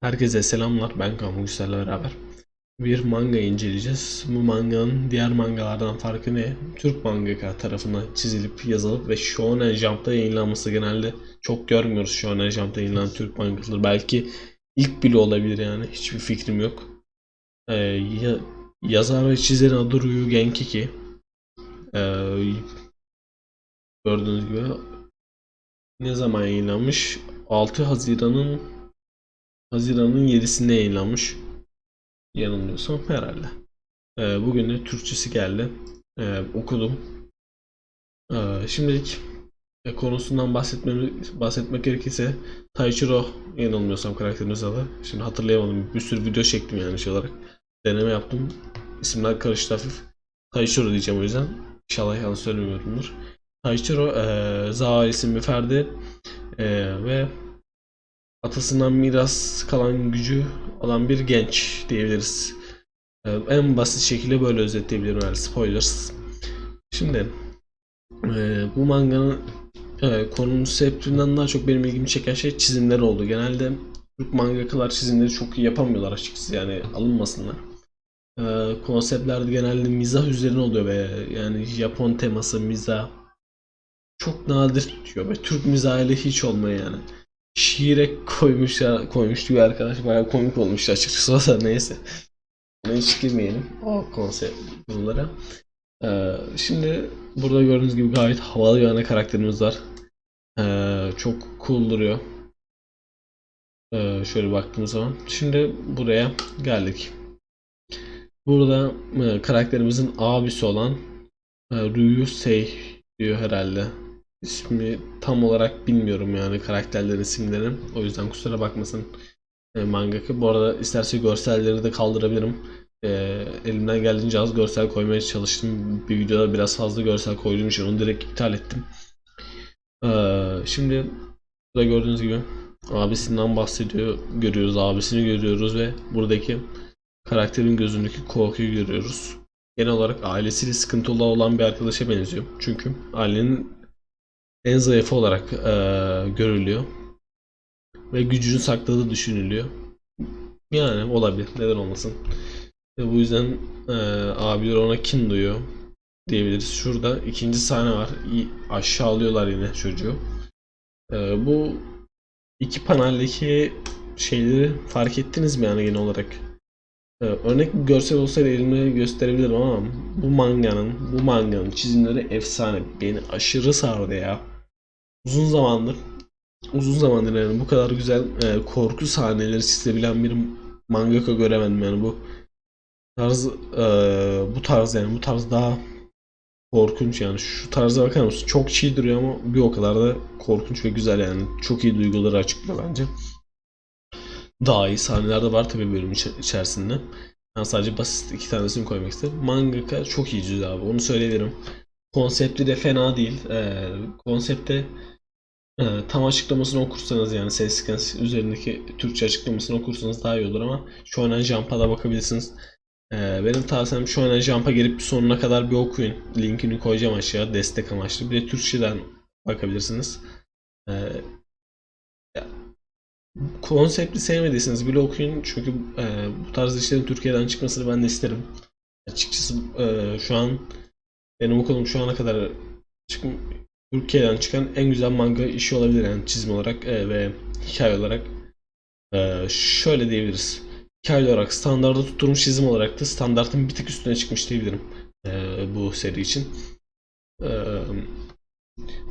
Herkese selamlar. Ben Kaan Gülsel'le beraber bir manga inceleyeceğiz. Bu manganın diğer mangalardan farkı ne? Türk mangaka tarafından çizilip yazılıp ve Shonen Jump'ta yayınlanması genelde çok görmüyoruz Shonen Jump'ta yayınlanan Türk mangaları. Belki ilk bile olabilir yani. Hiçbir fikrim yok. Ee, ya- yazar ve çizerin adı Ryu Genkiki. Ee, gördüğünüz gibi ne zaman yayınlanmış? 6 Haziran'ın Haziran'ın 7'sinde yayınlanmış. Yanılmıyorsam herhalde. Ee, bugün de Türkçesi geldi. Ee, okudum. Ee, şimdilik e, konusundan bahsetmem, bahsetmek gerekirse Taichiro yanılmıyorsam karakterimiz adı. Şimdi hatırlayamadım. Bir sürü video çektim yani şey olarak. Deneme yaptım. İsimler karıştı hafif. Taichiro diyeceğim o yüzden. İnşallah yanlış söylemiyorumdur. Taichiro e, Zaha isimli ferdi e, ve atasından miras kalan gücü alan bir genç diyebiliriz. Ee, en basit şekilde böyle özetleyebilirim yani spoilers. Şimdi e, bu manganın e, konseptinden daha çok benim ilgimi çeken şey çizimleri oldu. Genelde Türk mangakalar çizimleri çok iyi yapamıyorlar açıkçası yani alınmasınlar. E, konseptlerde genelde mizah üzerine oluyor ve yani Japon teması mizah çok nadir tutuyor ve Türk mizahıyla hiç olmuyor yani şiire koymuş ya koymuştu bir arkadaş bayağı komik olmuştu açıkçası da neyse. Buna hiç girmeyelim o konsept bunlara. Ee, şimdi burada gördüğünüz gibi gayet havalı bir ana karakterimiz var. Ee, çok cool duruyor. Ee, şöyle baktığımız zaman. Şimdi buraya geldik. Burada e, karakterimizin abisi olan e, Ryu Sei diyor herhalde. İsmi tam olarak bilmiyorum yani karakterlerin isimlerini. O yüzden kusura bakmasın e, mangaka. Bu arada isterse görselleri de kaldırabilirim. E, elimden geldiğince az görsel koymaya çalıştım. Bir videoda biraz fazla görsel koyduğum için onu direkt iptal ettim. E, şimdi burada gördüğünüz gibi abisinden bahsediyor. Görüyoruz abisini görüyoruz ve buradaki karakterin gözündeki korkuyu görüyoruz. Genel olarak ailesiyle sıkıntılı olan bir arkadaşa benziyor. Çünkü ailenin en zayıfı olarak eee, görülüyor. Ve gücünü sakladığı düşünülüyor. Yani olabilir. Neden olmasın. Ve bu yüzden eee abiler ona kin duyuyor diyebiliriz. Şurada ikinci sahne var. Aşağılıyorlar yine çocuğu. Eee, bu iki paneldeki şeyleri fark ettiniz mi yani genel olarak? Örnek bir görsel olsaydı elime gösterebilirim ama bu manganın bu manganın çizimleri efsane. Beni aşırı sardı ya. Uzun zamandır uzun zamandır yani bu kadar güzel e, korku sahneleri çizebilen bir mangaka göremedim yani bu tarz e, bu tarz yani bu tarz daha korkunç yani şu tarza bakar mısın? Çok çiğ duruyor ama bir o kadar da korkunç ve güzel yani. Çok iyi duyguları açıklıyor bence. Daha iyi sahneler de var tabii bölüm içe- içerisinde. Ben sadece basit iki tanesini koymak istedim. Mangaka çok iyi çiziyor abi. Onu söyleyebilirim. Konsepti de fena değil. Ee, konsepte e, tam açıklamasını okursanız yani Sesskens üzerindeki Türkçe açıklamasını okursanız daha iyi olur ama Shonen Jump'a da bakabilirsiniz. Ee, benim tavsiyem Shonen Jump'a gelip sonuna kadar bir okuyun. Linkini koyacağım aşağı destek amaçlı. Bir de Türkçeden bakabilirsiniz. Ee, konsepti sevmediyseniz bile okuyun çünkü e, bu tarz işlerin Türkiye'den çıkmasını ben de isterim. Açıkçası e, şu an benim okulum şu ana kadar çık Türkiye'den çıkan en güzel manga işi olabilir yani çizim olarak e, ve hikaye olarak. E, şöyle diyebiliriz. Hikaye olarak standarda tutturmuş çizim olarak da standartın bir tık üstüne çıkmış diyebilirim e, bu seri için. E,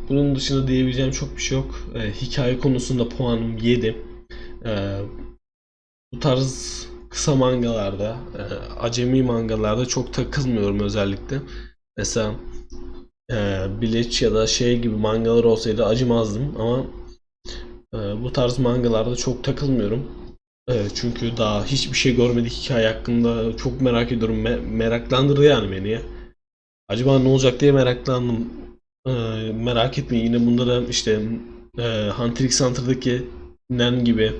bunun dışında diyebileceğim çok bir şey yok. E, hikaye konusunda puanım 7. Ee, bu tarz kısa mangalarda, e, acemi mangalarda çok takılmıyorum özellikle. Mesela e, Bleach ya da şey gibi mangalar olsaydı acımazdım ama e, bu tarz mangalarda çok takılmıyorum. E, çünkü daha hiçbir şey görmedik hikaye hakkında çok merak ediyorum. Me- meraklandırdı yani beni. Acaba ne olacak diye meraklandım. E, merak etmeyin yine bunda da işte e, Hunter x Hunter'daki Nen gibi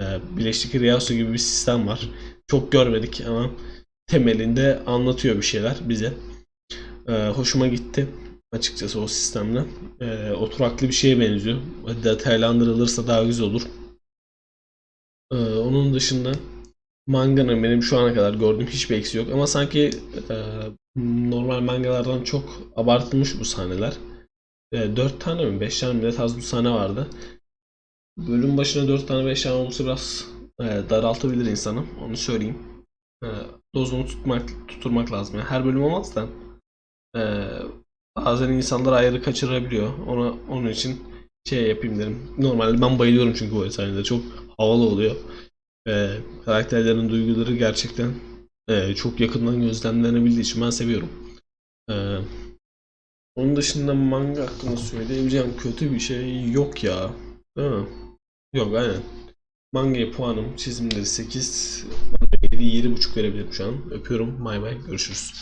e, Birleşik Ryasu gibi bir sistem var. Çok görmedik ama temelinde anlatıyor bir şeyler bize. E, hoşuma gitti açıkçası o sistemle. E, oturaklı bir şeye benziyor. Detaylandırılırsa daha güzel olur. Ee, onun dışında manganın benim şu ana kadar gördüğüm hiçbir eksiği yok. Ama sanki e, normal mangalardan çok abartılmış bu sahneler. E, 4 tane mi 5 tane mi ne tarz bir sahne vardı. Bölüm başına 4 tane 5 tane olması biraz e, daraltabilir insanı. Onu söyleyeyim. E, dozunu tutmak tutturmak lazım. Yani her bölüm olmaz da e, bazen insanlar ayrı kaçırabiliyor. Ona onun için şey yapayım dedim. Normalde ben bayılıyorum çünkü böyle sahnelere. Çok havalı oluyor. E, karakterlerin duyguları gerçekten e, çok yakından gözlemlenebildiği için ben seviyorum. E, onun dışında manga hakkında söyleyebileceğim kötü bir şey yok ya. Değil mi? Yok aynen. Mangaya puanım çizimleri 8, 7, 7.5 verebilirim şu an. Öpüyorum. Bay bay. Görüşürüz.